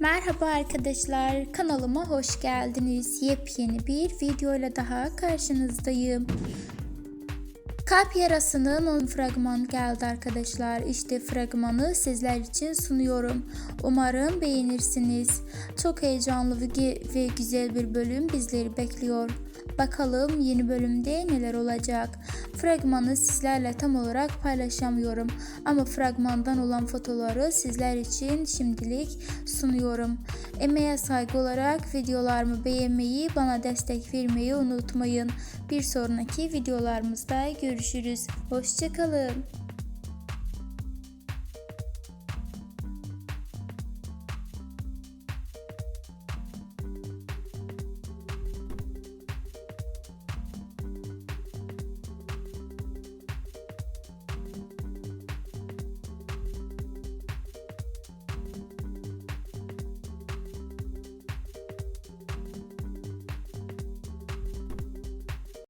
Merhaba arkadaşlar, kanalıma hoş geldiniz. Yepyeni bir videoyla daha karşınızdayım. Kalp yarasının on fragman geldi arkadaşlar. İşte fragmanı sizler için sunuyorum. Umarım beğenirsiniz. Çok heyecanlı ve güzel bir bölüm bizleri bekliyor. Bakalım yeni bölümde neler olacak. Fragmanı sizlerle tam olarak paylaşamıyorum ama fragmandan olan fotoları sizler için şimdilik sunuyorum. Emeğe saygı olarak videolarımı beğenmeyi, bana destek vermeyi unutmayın. Bir sonraki videolarımızda görüşürüz. Hoşçakalın.